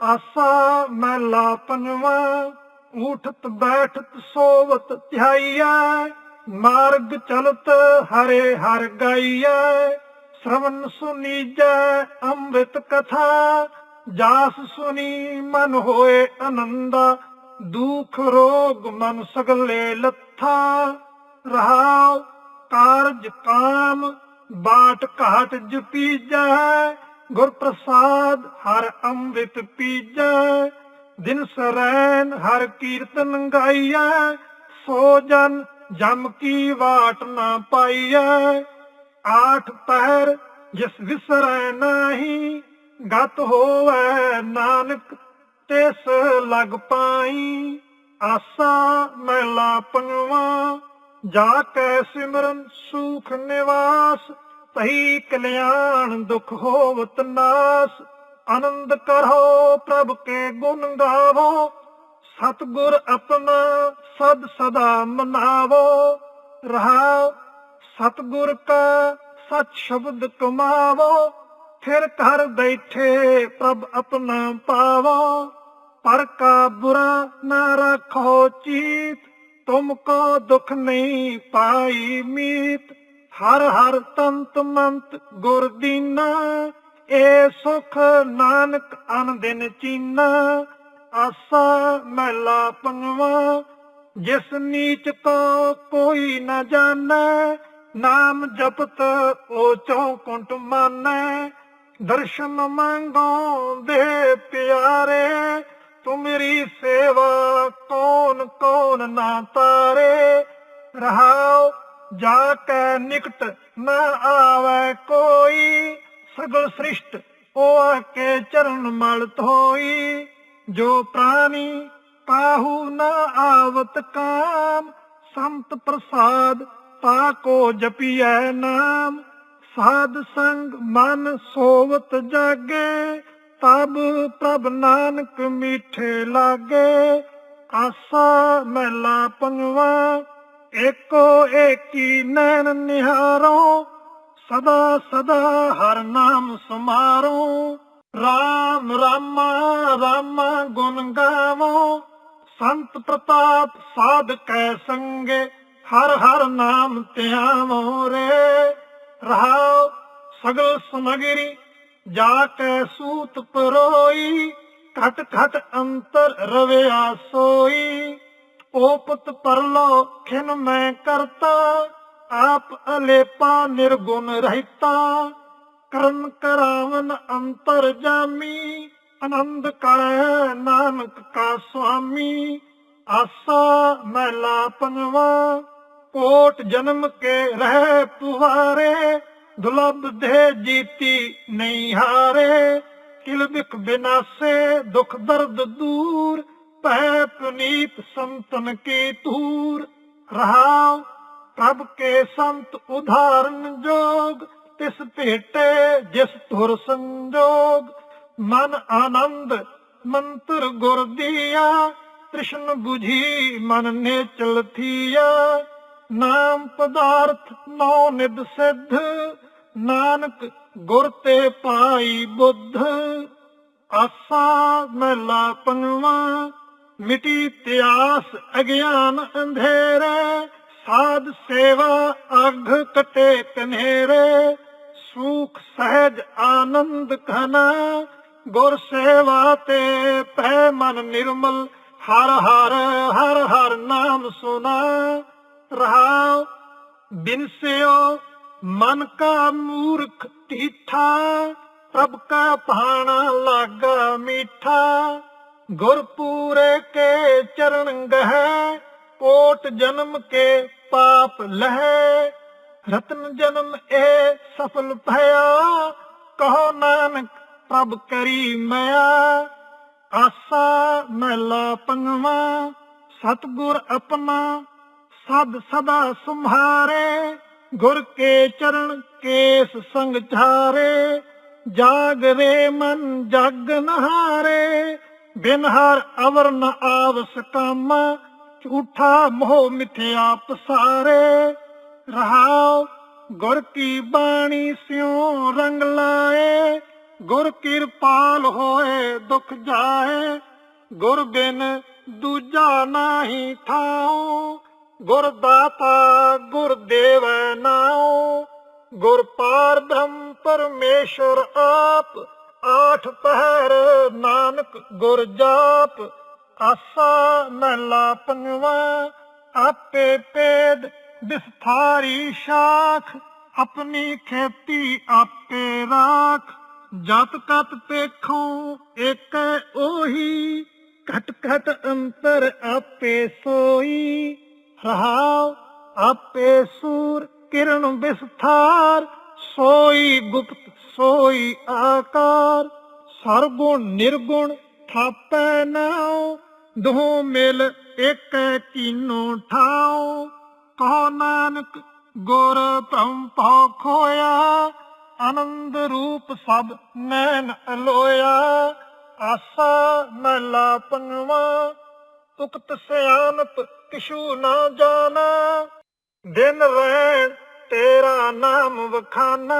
ਆਸਾ ਮਹਿਲਾ ਪੰਜਵਾ ਉਠਤ ਬੈਠਤ ਸੋਵਤ ਧਿਆਈਐ, ਮਾਰਗ ਚਲਤ ਹਰੇ ਹਰ ਗਾਈਐ ਸ਼ਰਵਨ ਸੁਨੀਜੈ ਅੰਮ੍ਰਿਤ ਕਥਾ, ਜਾਸ ਸੁਨੀ ਮਨ ਹੋਏ ਆਨੰਦਾ ਦੁਖ ਰੋਗ ਮਨ ਸਗਲੇ ਲੱਥਾ, ਰਹਾਉ ਕਾਰਜ ਕਾਮ, ਬਾਟ ਘਾਟ ਜਪੀਜੈ ਗੁਰ ਪ੍ਰਸਾਦ ਹਰ ਅੰਮ੍ਰਿਤ ਪੀਜੈ, ਦਿਨ ਸਰੈਨ ਹਰ ਕੀਰਤਨ ਗਾਈਐ, ਸੋ ਜਨ ਜਮ ਕੀ ਵਾਟ ਨਾ ਪਾਈਐ। ਆਠ ਪਹਿਰ ਜਿਸ ਵਿਸਰੈ ਨਾਹੀ, ਗਤ ਹੋਵੈ ਨਾਨਕ, ਤਿਸ ਲਗ ਪਾਈ। ਆਸਾ ਮਹਿਲਾ ਪੰਜਵਾ ਜਾ ਕੈ ਸਿਮਰਨ ਸੁਖ ਨਿਵਾਸ ਤਹੀ ਕਲਿਆਣ ਦੁਖ ਹੋਵਤ ਨਾਸ, ਆਨੰਦ ਕਰੋ ਪ੍ਰਭ ਕੇ ਗੁਣ ਗਾਵੋ, ਸਤਗੁਰ ਆਪਣਾ ਸਦ ਸਦਾ ਮਨਾਵੋ। ਰਹਾਓ ਸਤਗੁਰ ਕਾ ਸਚ ਸ਼ਬਦ ਕਮਾਵੋ, ਫਿਰ ਘਰ ਬੈਠੇ ਪ੍ਰਭ ਆਪਣਾ ਪਾਵੋ। ਪਰ ਕਾ ਬੁਰਾ ਨਾ ਰੱਖੋ ਚੀਤ, ਤੁਮ ਕੋ ਦੁਖ ਨਹੀਂ ਪਾਈ ਮੀਤ। ਹਰ ਹਰ ਤੰਤ ਮੰਤ ਗੁਰ ਦੀਨਾ, ਏ ਸੁਖ ਨਾਨਕ ਅਨ ਦਿਨ ਚੀਨਾ। ਆਸਾ ਮਹਿਲਾ ਪੰਜਵਾ, ਜਿਸ ਨੀਚ ਕੋ ਕੋਈ ਨਾ ਜਾਣੈ, ਨਾਮ ਜਪਤ ਉਹ ਚੌਕੁੰਟ ਮਾਨੈ। ਦਰਸ਼ਨ ਮੰਗੋ ਦੇ ਪਿਆਰੇ, ਤੂੰ ਮੇਰੀ ਸੇਵਾ ਕੌਣ ਕੌਣ ਨਾ ਤਾਰੇ। ਰਹਾਓ ਜਾ ਕੈ ਨਿਕਟ ਨਾ ਆਵੇ ਕੋਈ, ਸਗਲ ਸ੍ਰਿਸ਼ਟ ਉਹ ਕੇ ਚਰਨ ਮਲ ਧੋਈ। ਜੋ ਪ੍ਰਾਨੀ ਕਾਹੂ ਨਾ ਆਵਤ ਕਾਮ, ਸੰਤ ਪ੍ਰਸਾਦ ਤਾ ਤਾਕੋ ਜਪੀਐ ਨਾਮ। ਸਾਧ ਸੰਗ ਮਨ ਸੋਵਤ ਜਾਗੇ, ਤਬ ਪ੍ਰਭ ਨਾਨਕ ਮੀਠੇ ਲਾਗੇ। ਆਸਾ ਮਹਿਲਾ ਪੰਜਵਾ ਏਕੋ ਏਕੀ ਨੈਣ ਨਿਹਾਰੋ, ਸਦਾ ਸਦਾ ਹਰ ਨਾਮ ਸਮਾਰੋ। ਰਾਮ ਰਾਮਾ ਰਾਮਾ ਗੁਣ ਗਾਵੋ, ਸੰਤ ਪ੍ਰਤਾਪ ਸਾਧ ਕੈ ਸੰਗੇ, ਹਰ ਹਰ ਨਾਮ ਧਿਆਵੋ ਰੇ। ਰਹਾਉ ਸਗਲ ਸਮਗਰੀ ਜਾ ਕੈ ਸੂਤ ਪਰੋਈ, ਘਟ ਘਟ ਅੰਤਰ ਰਵਿਆ ਸੋਈ। ਓਪਤ ਪਰਲੋ ਖਿਨ ਮੈਂ ਕਰਤਾ। ਆਪ ਅਲੇਪਾ ਨਿਰਗੁਣ ਰਹਿਤਾ। ਕਰਨ ਕਰਾਵਨ ਅੰਤਰ ਜਾਮੀ। ਆਨੰਦ ਕਰੈ ਨਾਨਕ ਕਾ ਸੁਆਮੀ। ਆਸਾ ਮਹਿਲਾ ਪੰਜਵਾ ਕੋਟ ਜਨਮ ਕੇ ਰਹਿ ਪੁਹਾਰੇ। ਦੁਲਬ ਦੇ ਜੀਤੀ ਨਹੀਂ ਹਾਰੇ। ਕਿਲ ਬਿਖ ਬਿਨਾਸੇ, ਦੁਖ ਦਰਦ ਦੂਰ। ਭੈ ਪੁਨੀਤ ਸੰਤਨ ਕੀ ਤੂਰ ਰਹਾਉ ਪ੍ਰਭ ਕੇ ਸੰਤ ਉਧਾਰਨ ਜੋਗ, ਤਿਸ ਭੇਟੇ ਜਿਸ ਧੁਰ ਸੰਜੋਗ। ਮਨ ਆਨੰਦ ਮੰਤਰ ਗੁਰ ਦੀਆ, ਤ੍ਰਿਸ਼ਨ 부ਝੀ ਮਨ ਨੇ ਚਲਥੀਆ ਨਾਮ ਪਦਾਰਥ ਨੌ ਨਿਦ ਸਿੱਧ, ਨਾਨਕ ਗੁਰ ਤੇ ਪਾਈ ਬੁੱਧ। ਆਸਾ ਮਹਿਲਾ ਪੰਜਵਾ ਮਿਟੀ ਤਿਆਸ ਅਗਿਆਨ ਅੰਧੇਰੇ, ਸਾਧ ਸੇਵਾ ਅਘ ਕਟੇ ਕਨੇਰੇ ਸੁਖ ਸਹਿਜ ਆਨੰਦ ਘਨਾ, ਗੁਰ ਸੇਵਾ ਤੇ ਪੈ ਮਨ ਨਿਰਮਲ, ਹਰ ਹਰ ਹਰ ਹਰ ਨਾਮ ਸੁਨਾ। ਰਹਾਉ, ਬਿਨ ਸਿਓ, ਮਨ ਕਾ ਮੂਰਖ ਤੀਠਾ, ਪ੍ਰਭ ਕਾ ਭਾਣਾ ਲਾਗਾ ਮੀਠਾ। ਗੁਰਪੂਰੇ ਕੇ ਚਰਨ ਗਹਿ ਕੋਟ ਜਨਮ ਕੇ ਪਾਪ ਲਹਿ। ਰਤਨ ਜਨਮ ਇਹ ਸਫਲ ਭਇਆ, ਕਹੋ ਨਾਨਕ ਪ੍ਰਭ ਕਰੀ ਮਿਆ ਆਸਾ ਮਹਿਲਾ ਪੰਗਵਾ, ਸਤਗੁਰ ਆਪਣਾ, ਸਦ ਸਦਾ ਸੰਭਾਰੇ ਗੁਰ ਕੇ ਚਰਨ ਕੇਸ ਸੰਗ ਝਾਰੇ ਜਾਗ ਰੇ ਮਨ ਜਗ ਨਹਾਰੇ। ਬਿਨ ਹਰ ਅਵਰ ਨ ਆਵਸ ਕਾਮਾ, ਝੂਠਾ ਮੋਹ ਮਿਥਿਆ ਪਸਾਰੇ। ਰਹਾਉ, ਗੁਰ ਕੀ ਬਾਣੀ ਸਿਉ ਰੰਗ ਲਾਏ। ਗੁਰ ਕਿਰਪਾਲ ਹੋਏ ਦੁਖ ਜਾਏ। ਗੁਰ ਬਿਨ ਦੂਜਾ ਨਾਹੀ ਥਾਉ। ਗੁਰ ਦਾਤਾ ਗੁਰ ਦੇਵੈ ਨਾਉ। ਗੁਰ ਪਾਰ ਬ੍ਰਹਮ ਪਰਮੇਸ਼ਰ ਆਪ ਆਠ ਪਹਿਰ ਨਾਨਕ ਗੁਰ ਜਾਪ ਆਸਾ ਮਹਿਲਾ ਪੰਜਵਾ, ਆਪੇ ਪੇਦ ਵਿਸਥਾਰੀ ਸ਼ਾਖ, ਆਪਣੀ ਖੇਤੀ ਆਪੇ ਰਾਖ, ਜਤ ਕਤ ਪੇਖੋਂ ਇੱਕ ਉਹੀ, ਘਟ ਘਟ ਅੰਤਰ ਆਪੇ ਸੋਈ, ਰਹਾਉ ਆਪੇ ਸੂਰ ਕਿਰਨ ਵਿਸਥਾਰ ਸੋਈ ਗੁਪਤ, ਸੋਈ ਆਕਾਰ, ਸਰਗੁਣ ਨਿਰਗੁਣ ਥਾਪੈ ਨਾਉ ਦੋ ਮਿਲ ਇੱਕ ਕੀਨੋ ਠਾਉ। ਕਹੋ ਨਾਨਕ, ਗੁਰ ਭ੍ਰਮ ਭਉ ਖੋਇਆ, ਆਨੰਦ ਰੂਪ ਸਭ ਨੈਣ ਅਲੋਇਆ। ਆਸਾ ਮਹਿਲਾ ਪੰਗਵਾ ਉਕਤ ਸਿਆਨਪ ਕਿਛੂ ਨਾ ਜਾਣਾ। ਦਿਨ ਰਹਿਣ ਤੇਰਾ ਨਾਮ ਵਖਾਨਾ,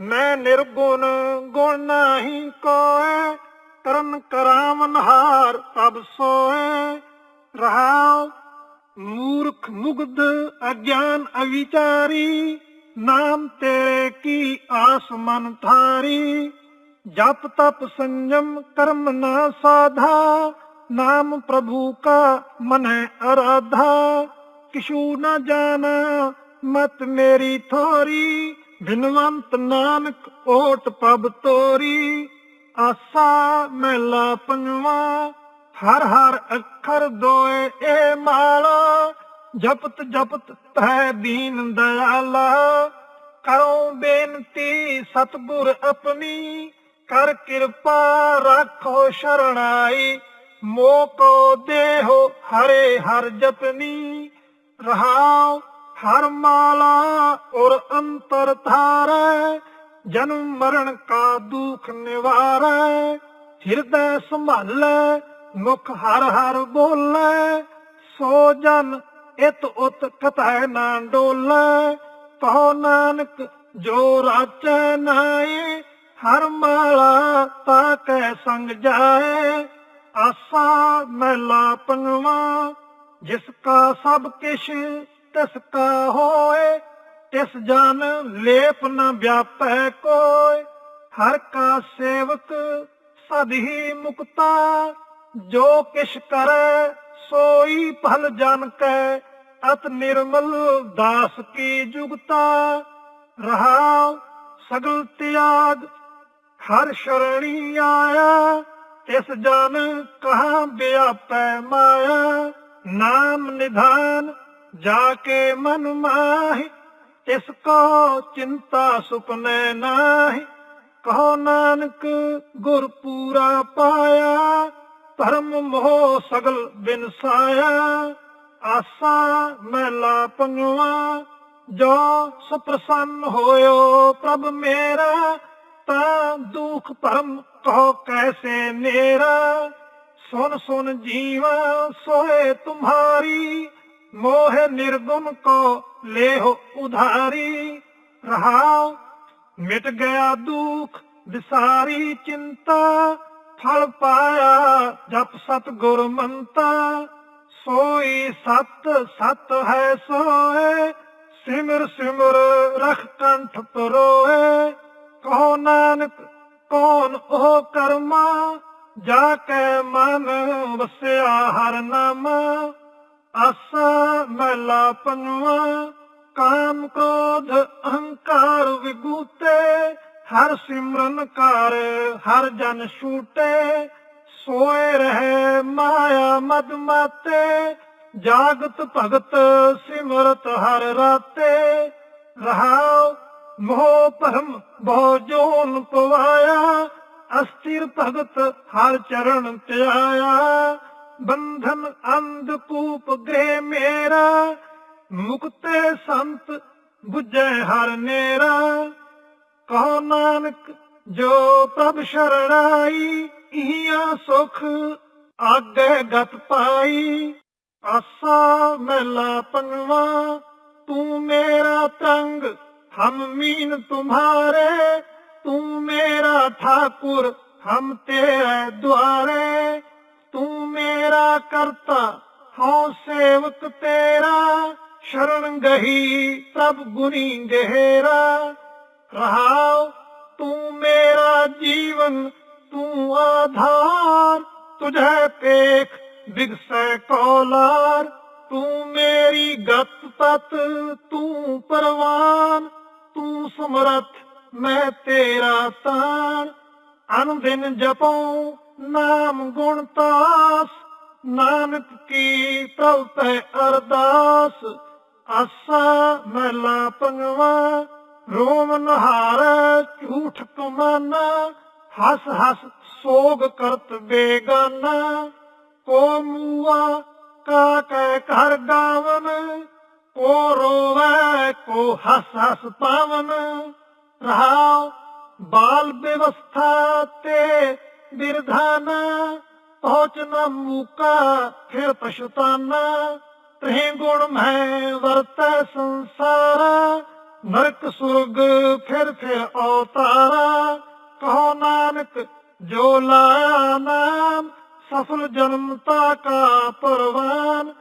ਮੈਂ ਨਿਰਗੁਣ ਗੁਣ ਨਹੀਂ ਕੋਏ ਕਰਨ ਕਰਾਵਨਹਾਰ ਤਬ ਸੋਏ। ਰਹਾਉ ਮੂਰਖ ਮੁਗਧ ਅਗਿਆਨ ਅਵਿਚਾਰੀ, ਨਾਮ ਤੇਰੇ ਕੀ ਆਸ ਮਨ ਥਾਰੀ ਜਪ ਤਪ ਸੰਜਮ ਕਰਮ ਨਾ ਸਾਧਾ, ਨਾਮ ਪ੍ਰਭੂ ਕਾ ਮਨੈ ਅਰਾਧਾ। ਕਿਛੂ ਨਾ ਜਾਣਾ ਮਤ ਮੇਰੀ ਥੋਰੀ, ਬਿਨਵੰਤ ਨਾਨਕ ਓਟ ਪਬ ਤੋਰੀ। ਆਸਾ ਮਹਿਲਾ ਪੰਜਵਾ, ਹਰ ਹਰ ਅੱਖਰ ਦੋਏ ਏ ਮਾਲਾ। ਜਪਤ ਜਪਤ ਤੈ ਦੀਨ ਦਇਆਲਾ। ਕਰੋ ਬੇਨਤੀ ਸਤਿਗੁਰ ਆਪਣੀ, ਕਰ ਕਿਰਪਾ ਰੱਖੋ ਸ਼ਰਣਾਈ। ਮੋਕੋ ਦੇਹੋ ਹਰੇ ਹਰ ਜਪਨੀ, ਰਹਾਉ ਹਰ ਮਾਲਾ ਔਰ ਅੰਤਰ ਧਾਰੈ, ਜਨਮ ਮਰਨ ਕਾ ਦੁਖ ਨਿਵਾਰੈ। ਹਿਰਦੈ ਸੰਭਾਲੈ, ਮੁਖ ਹਰ ਹਰ ਬੋਲੈ। ਸੋ ਜਨ ਇਤ ਉਤ ਕਤੈ ਨਾ ਡੋਲੈ ਕਹੋ ਨਾਨਕ ਜੋ ਰਾਚੈ ਨਾਏ ਹਰ ਮਾਲਾ ਤਾ ਕੈ ਸੰਗ ਜਾਏ ਆਸਾ ਮਹਿਲਾ ਪੰਗਵਾ, ਜਿਸ ਕਾ ਸਭ ਕਿਛ ਤਿਸ ਕਾ ਹੋਏ, ਤਿਸ ਜਨ ਲੇਪ ਨ ਵਿਆਪੈ ਕੋਇ ਹਰ ਕਾ ਸੇਵਕ ਸਦ ਹੀ ਮੁਕਤਾ, ਜੋ ਕਿਛ ਕਰੈ ਸੋਈ ਭਲ ਜਨ ਕੈ। ਅਤ ਨਿਰਮਲ ਦਾਸ ਕੀ ਜੁਗਤਾ, ਰਹਾਉ ਸਗਲ ਤਿਆਗ। ਹਰ ਸ਼ਰਣੀ ਆਇਆ, ਤਿਸ ਜਨ ਕਹਾਂ ਵਿਆਪੈ ਮਾਇਆ। ਨਾਮ ਨਿਧਾਨ ਜਾ ਕੇ ਮਨ ਮਾਹੀ, ਤਿਸ ਕੋ ਚਿੰਤਾ ਸੁਪਨੇ ਨਾਹੀ। ਕਹੋ ਨਾਨਕ ਗੁਰ ਪੂਰਾ ਪਾਇਆ, ਧਰਮ ਮੋਹ ਸਗਲ ਬਿਨਸਾਇਆ। ਆਸਾ ਮਹਿਲਾ ਪੰਜਵਾ ਜੋ ਸੁਪ੍ਰਸੰਨ ਹੋਇਓ ਪ੍ਰਭ ਮੇਰਾ, ਤਾਂ ਦੁਖ ਭਰਮ ਕਹੋ ਕੈਸੇ ਮੇਰਾ ਸੁਨ ਸੁਨ ਜੀਵਾ ਸੋਏ ਤੁਮਹਾਰੀ ਮੋਹ ਨਿਰਗੁਣ ਕੋ ਲੇਹੁ ਉਧਾਰੀ, ਰਹਾਉ, ਮਿਟ ਗਿਆ ਦੁਖ, ਵਿਸਾਰੀ ਚਿੰਤਾ, ਫਲ ਪਾਇਆ ਜਪ ਸਤ ਗੁਰ ਮੰਤਾ, ਸੋਈ ਸਤ ਸਤ ਹੈ ਸੋਏ, ਸਿਮਰ ਸਿਮਰ ਰਖ ਕੰਠ ਪਰੋਏ, ਕਹੋ ਨਾਨਕ, ਕੌਣ ਉਹ ਕਰਮਾ, ਜਾ ਕੇ ਮਨ ਵਸਿਆ ਹਰ ਨਾਮ। ਆਸਾ ਮਹਿਲਾ ਪੰਜਵਾ ਕਾਮ ਕ੍ਰੋਧ ਅਹੰਕਾਰ ਵਿਗੂਤੇ ਹਰ ਸਿਮਰਨ ਕਰ ਹਰ ਜਨ ਛੂਟੇ, ਸੋਏ ਰਹੇ ਮਾਇਆ ਮਦ ਮਾਤੇ, ਜਾਗਤ ਭਗਤ ਸਿਮਰਤ ਹਰ ਰਾਤੇ, ਰਹਾਉ ਮੋਹ ਭਰਮ ਬਹੁ ਜੋਨ ਪਵਾਇਆ, ਅਸਥਿਰ ਭਗਤ ਹਰ ਚਰਨ ਧਿਆਇਆ ਬੰਧਨ ਅੰਧ ਕੂਪ ਗ੍ਰਹਿ ਮੇਰਾ, ਮੁਕਤੇ ਸੰਤ 부ਜੈ ਹਰ ਨੇਰਾ। ਕਹੋ ਨਾਨਕ, ਜੋ ਪ੍ਰਭ ਸ਼ਰਣਾਈ ਇਹਾਂ ਸੁਖ ਆਗੇ ਗਤ ਪਾਈ। ਆਸਾ ਮਹਿਲਾ ਪੰਜਵਾ ਤੂੰ ਮੇਰਾ ਤੰਗ ਹਮ ਮੀਨ ਤੁਮਹਾਰੇ ਤੂੰ ਮੇਰਾ ਠਾਕੁਰ, ਹਮ ਤੇਰੇ ਦੁਆਰੇ। ਤੂੰ ਮੇਰਾ ਕਰਤਾ, ਹਉ ਸੇਵਕ ਤੇਰਾ, ਸ਼ਰਨ ਗਹੀ ਪ੍ਰਭ ਗੁਨੀ ਗਹਿਰਾ। ਰਹਾਉ, ਤੂੰ ਮੇਰਾ ਜੀਵਨ, ਤੂੰ ਆਧਾਰ, ਤੁਝੇ ਪੇਖ ਬਿਗਸੈ ਕੋਲਾਰ। ਤੂੰ ਮੇਰੀ ਗਤ ਤਤ, ਤੂੰ ਪਰਵਾਨ, ਤੂੰ ਸਮਰਥ, ਮੈਂ ਤੇਰਾ ਤਾਨ ਅਨੰਦਿਨ ਜਪੋ ਨਾਮ ਗੁਣ ਤਾਸ, ਨਾਨਕ ਕੀ ਪ੍ਰਭ ਤੈ ਅਰਦਾਸ। ਆਸਾ ਮਹਿਲਾ ਪੰਗਵਾ, ਰੋਮ ਨਹਾਰ ਝੂਠ ਕਮਾਨਾ, ਹਸ ਹਸ ਸੋਗ ਕਰਤ ਬੇਗਾਨਾ। ਕੋ ਮੂਆ ਕਾ ਕੈ ਘਰ ਗਾਵਨ, ਕੋ ਰੋਵੈ ਕੋ ਹਸ ਹਸ ਪਾਵਨ। ਰਹਾਉ ਬਾਲ ਵਿਵਸਥਾ ਤੇ ਬਿਰਧਾਨਾ ਪਹੁੰਚ ਨ ਮੂਕਾ, ਫਿਰ ਪਛਤਾਨਾ ਤਹੀਂ ਗੁਣ ਮੈਂ ਵਰਤੈ ਸੰਸਾਰਾ, ਨਰਕ ਸੁਰਗ ਫਿਰ ਫਿਰ ਔਤਾਰਾ। ਕਹੋ ਨਾਨਕ, ਜੋ ਲਾਇਆ ਨਾਮ, ਸਫਲ ਜਨਮਤਾ ਕਾ ਪਰਵਾਨ।